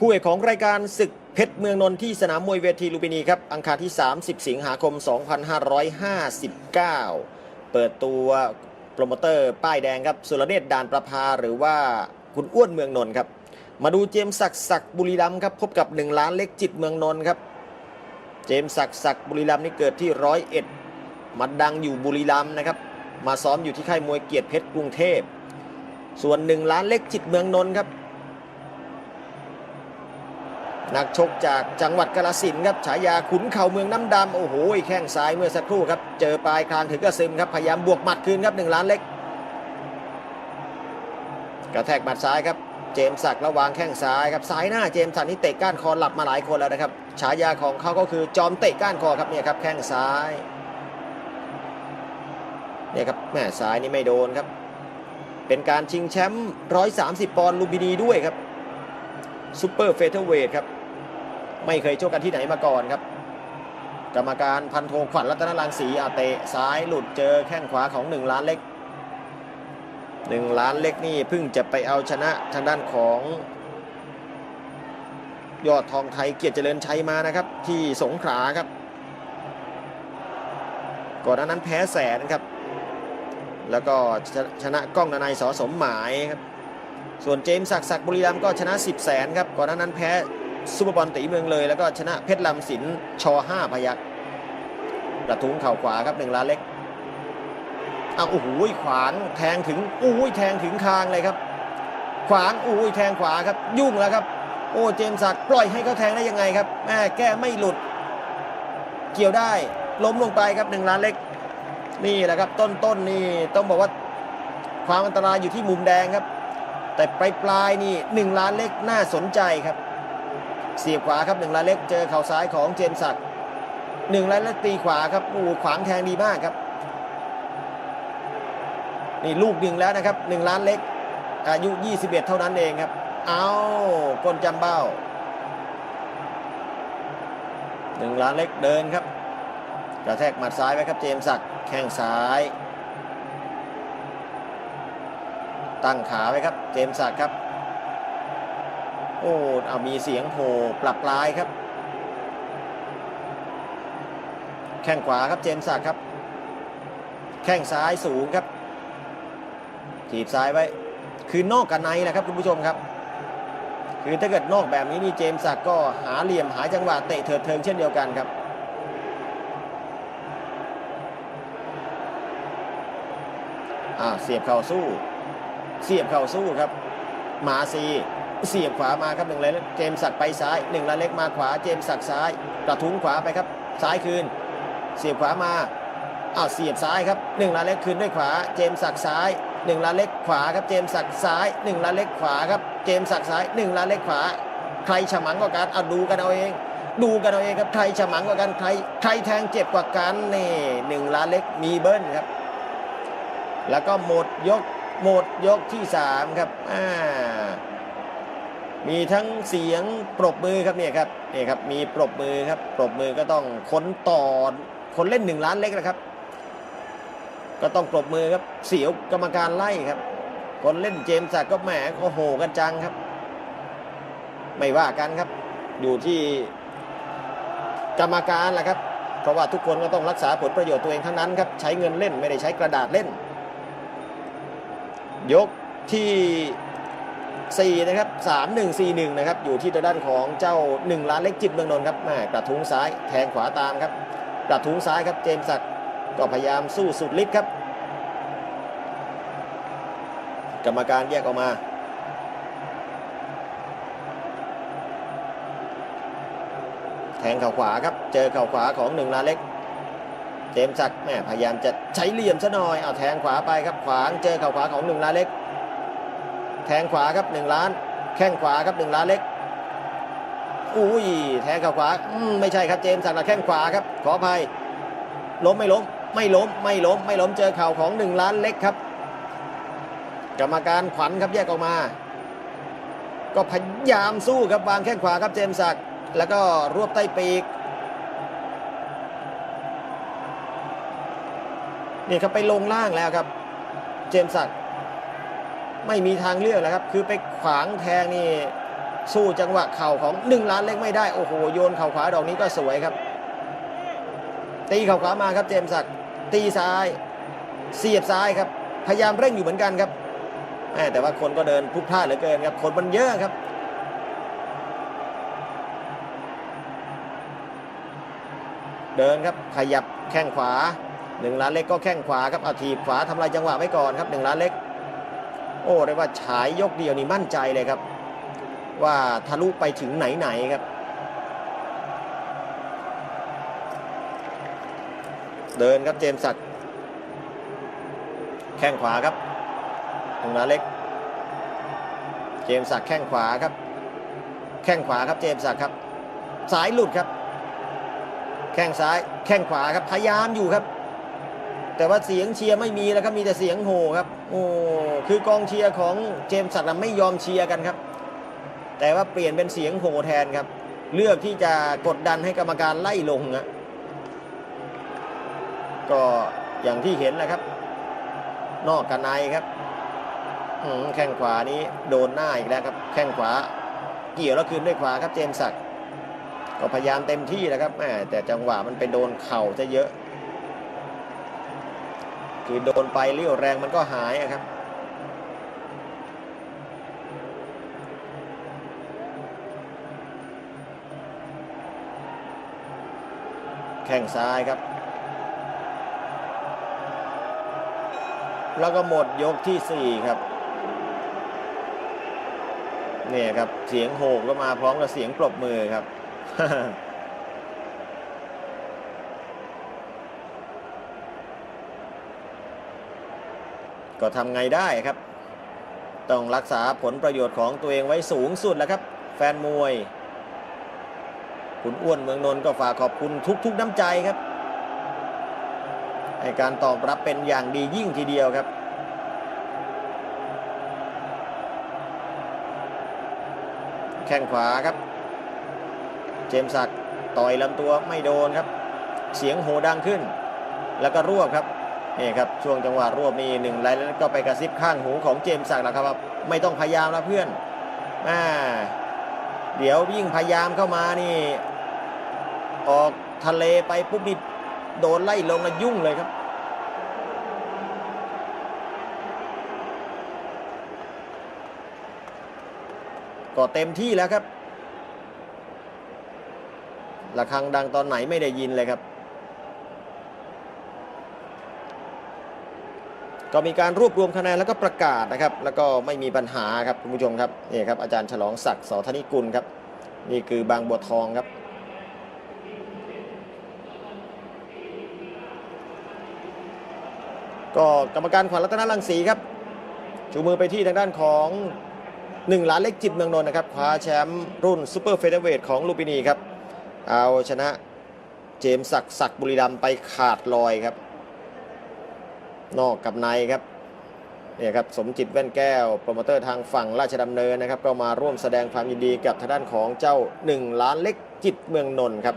คู่เอกของรายการศึกเพชรเมืองนนท์ที่สนามมวยเวทีลุมพินีครับ อังคารที่ 30 สิงหาคม 2559 เปิดตัวโปรโมเตอร์ป้ายแดงครับ สุรเดชด่านประภาหรือว่าคุณอ้วนเมืองนนท์ครับ มาดูเจมสักดิ์ศักบุรีรัมครับ พบกับ1ล้านเล็กจิตเมืองนนท์ครับ เจมสักดิ์ศักบุรีรัมนี่เกิดที่ร้อยเอ็ดมาดังอยู่บุรีรัมย์นะครับ มาซ้อมอยู่ที่ค่ายมวยเกียรติเพชรกรุงเทพ ส่วน1ล้านเล็กจิตเมืองนนท์ครับ นักชกจากจังหวัดกาฬสินครับฉายาขุนเข่าเมืองน้ำดำโอ้โหแข้งซ้ายเมื่อสักครู่ครับ เจอปลายคางถึงกระซึมครับ พยายามบวกหมัดคืนครับหนึ่งล้านเล็ก กระแทกหมัดซ้ายครับ เจมส์ศักระวางแข้งซ้ายครับซ้ายหน้าเจมส์ศักนี่เตะก้านคอหลับมาหลายคนแล้วนะครับ ฉายาของเขาก็คือจอมเตะก้านคอครับเนี่ยครับแข้งซ้ายเนี่ยครับแม่ซ้ายนี่ไม่โดนครับ เป็นการชิงแชมป์130 ปอนด์ลูมพินีด้วยครับซูเปอร์เฟเธอร์เวทครับ ไม่เคยชกกันที่ไหนมาก่อนครับ กรรมการพันโทขวัญรัตนรังสีอาเตะซ้ายหลุดเจอแข้งขวาของ 1 ล้านเล็ก 1 ล้านเล็กนี่เพิ่งจะไปเอาชนะทางด้านของยอดทองไทยเกียรติเจริญชัยมานะครับ ที่สงขลาครับก่อนหน้านั้นแพ้แสนครับ แล้วก็ชชนะกล้องนานายสอสมหมายครับ ส่วนเจมส์ศักดิ์ศักดิ์บุรีรัมย์ก็ชนะ 10 แสนครับ ก่อนหน้านั้นแพ้ ซูเปอร์บอลตีเมืองเลย แล้วก็ชนะเพชรลำสินช5พยักกระทุ้งเข่าขวาครับหนึ่งล้านเล็กอ้าวโอ้โหขวางแทงถึงอุ้ยแทงถึงคางเลยครับ ขวางอุ้ยแทงขวาครับ ยุ่งแล้วครับ โอ้เจมส์ศักปล่อยให้เขาแทงได้ยังไงครับแม่แก้ไม่หลุด เกี่ยวได้ล้มลงไปครับหนึ่งล้านเล็ก นี่แหละครับ ต้นๆนนี่ต้องบอกว่าความอันตรายอยู่ที่มุมแดงครับ แต่ปลายปลายนี่หนึ่งล้านเล็กน่าสนใจครับ เสียบขวาครับหนึ่งล้านเล็กเจอเข่าซ้ายของเจนศักดิ์หนึ่งล้านเล็กตีขวาครับโอ้ขวางแทงดีมากครับนี่ลูกหนึ่งแล้วนะครับหนึ่งล้านเล็ก อายุ 21 เท่านั้นเองครับ เอาก้นจำเบ้าหนึ่งล้านเล็กเดินครับ กระแทกหมัดซ้ายไว้ครับเจมส์ศักแข้งซ้าย ตั้งขาไว้ครับเจมส์ศักครับ โอ้เอามีเสียงโห่ปรับปลายครับ แข้งขวาครับเจมส์ศักครับ แข้งซ้ายสูงครับถีบซ้ายไว้ คือนอกกับในแหละครับคุณผู้ชมครับ คือถ้าเกิดนอกแบบนี้นี่เจมส์ศักก็หาเหลี่ยมหาจังหวะเตะเถิดเทิงเช่นเดียวกันครับอ่าเสียบเข่าสู้ เสียบเข่าสู้ครับ มาซี เสียบขวามาครับหนึ่งเลยเจมสักไปซ้ายหนึ่งละเล็กมาขวาเจมสักซ้ายกระทุ้งขวาไปครับ ซ้ายคืน เสียบขวามาอ้าวเสียบซ้ายครับหนึ่งละเล็กคืนด้วยขวา เจมสักซ้ายหนึ่งละเล็กขวาครับเจมสักซ้ายหนึ่งละเล็กขวาครับเจมสักซ้ายหนึ่งละเล็กขวา ใครฉมังกว่ากันเอาดูกันเอาเอง ดูกันเอาเองครับใครฉมังกว่ากันใครใครแทงเจ็บกว่ากันนี่หนึ่งละเล็กมีเบิ้ลครับ แล้วก็หมดยกหมดยกที่ 3 ครับอ่า มีทั้งเสียงปรบมือครับเนี่ยครับนี่ครับมีปรบมือครับปรบมือก็ต้องค้นต่อคนเล่นหนึ่งล้านเล็กนะครับ ก็ต้องปรบมือครับเสียวกรรมการไล่ครับ คนเล่นเจมส์ศักดิ์ก็แหมก็โหกันจังครับ ไม่ว่ากันครับ อยู่ที่กรรมการแหละครับ เพราะว่าทุกคนก็ต้องรักษาผลประโยชน์ตัวเองทั้งนั้นครับใช้เงินเล่นไม่ได้ใช้กระดาษเล่น ยกที่ 4นะครับ3 1 4 1นะครับอยู่ที่ทางด้านของเจ้า 1 ล้านเล็กจิตเมืองนนท์ครับแม่กระทุ้งซ้ายแทงขวาตามครับกระทุ้งซ้ายครับเจมส์ศักดิ์ก็พยายามสู้สุดฤทธิ์ครับ กรรมการแยกออกมา แทงเข่าขวาครับเจอเข่าขวาของ1ล้านเล็กเจมส์ศักดิ์แม่พยายามจะใช้เหลี่ยมซะหน่อยเอาแทงขวาไปครับขวางเจอเข่าขวาของหนึ่งล้านเล็ก แทงขวาครับหนึ่งล้าน แข้งขวาครับหนึ่งล้านเล็กอุ้ยแทงเข่าขวาไม่ใช่ครับเจมส์ศักดิ์นะแข้งขวาครับ ขออภัยล้มไม่ล้ม ไม่ล้มไม่ล้ม ไม่ล้มเจอเข่าของหนึ่งล้านเล็กครับ กรรมการขวัญครับแยกออกมา ก็พยายามสู้ครับวางแข้งขวาครับเจมส์ศักแล้วก็รวบใต้ปีกนี่ครับไปลงล่างแล้วครับ เจมส์ศัก ไม่มีทางเลือกแล้วครับ คือไปขวางแทงนี่สู้จังหวะเข่าของหนึ่งล้านเล็กไม่ได้ โอ้โห โยนเข่าขวาดอกนี้ก็สวยครับ ตีเข่าขวามาครับเจมส์ศักดิ์ตีซ้าย เสียบซ้ายครับ พยายามเร่งอยู่เหมือนกันครับแต่ว่าคนก็เดินพลุกพล่านเหลือเกินครับ คนมันเยอะครับเดินครับขยับแข้งขวาหนึ่งล้านเล็กก็แข้งขวาครับเอาทีบขวาทำลายจังหวะไว้ก่อนครับหนึ่งล้านเล็ก โอ้เรียกว่าฉายยกเดียวนี่มั่นใจเลยครับ ว่าทะลุไปถึงไหนๆครับ เดินครับเจมส์ศักแข้งขวาครับหนึ่งล้าเล็ก เจมส์ศักแข้งขวาครับ แข้งขวาครับเจมส์ศักครับสายหลุดครับ แข้งซ้าย แข้งขวาครับพยายามอยู่ครับ แต่ว่าเสียงเชียร์ไม่มีแล้วครับมีแต่เสียงโห่ครับโอ้คือกองเชียร์ของเจมส์ศักดิ์นไม่ยอมเชียร์กันครับ แต่ว่าเปลี่ยนเป็นเสียงโห่แทนครับ เลือกที่จะกดดันให้กรรมการไล่ลงนะก็อย่างที่เห็นแหละครับ นอกกันในครับแข้งขวานี้โดนหน้าอีกแล้วครับ แข้งขวาเกี่ยวแล้วคืนด้วยขวาครับเจมส์ศักก็พยายามเต็มที่แล้วครับแต่จังหวะมันไปโดนเข่าซะเยอะ คือโดนไปเลี้ยวแรงมันก็หายครับแข้งซ้ายครับ แล้วก็หมดยกที่ 4 ครับ เนี่ยครับ เสียงโหกก็มาพร้อมกับเสียงปรบมือครับ ก็ทำไงได้ครับ ต้องรักษาผลประโยชน์ของตัวเองไว้สูงสุดแล้วครับ แฟนมวย คุณอ้วนเมืองนนท์ก็ฝากขอบคุณทุกๆน้ำใจครับให้การตอบรับเป็นอย่างดียิ่งทีเดียวครับแข้งขวาครับ เจมส์ศักดิ์ต่อยลำตัวไม่โดนครับ เสียงโหดังขึ้น แล้วก็รวบครับ นี่ครับช่วงจังหวะรวบมีหนึ่งไลน์แล้วก็ไปกระซิบข้างหูของเจมส์ศักแล้วครับว่าไม่ต้องพยายามแล้วเพื่อนอ่าเดี๋ยวยิ่งพยายามเข้ามานี่ ออกทะเลไปปุ๊บนี่โดนไล่ลงแล้วยุ่งเลยครับก็เต็มที่แล้วครับระฆังดังตอนไหนไม่ได้ยินเลยครับ ก็มีการรวบรวมคะแนนแล้วก็ประกาศนะครับ แล้วก็ไม่มีปัญหาครับคุณผู้ชมครับนี่ครับอาจารย์ฉลองศักดิ์สอธนิกุลครับ นี่คือบางบัวทองครับก็กรรมการขวัญรัตนรังสีครับชูมือไปที่ทางด้านของ 1 ล้านเล็กจิตเมืองนนท์นะครับคว้าแชมป์รุ่นซูเปอร์เฟเธอร์เวทของลูปินีครับ เอาชนะเจมส์ศักดิ์ศักดิ์บุรีรัมไปขาดลอยครับ นอกกับในครับเนี่ยครับสมจิตแว่นแก้วโปรโมเตอร์ทางฝั่งราชดำเนินนะครับ ก็มาร่วมแสดงความยินดีกับทางด้านของเจ้า 1 ล้านเล็กจิตเมืองนนท์ครับ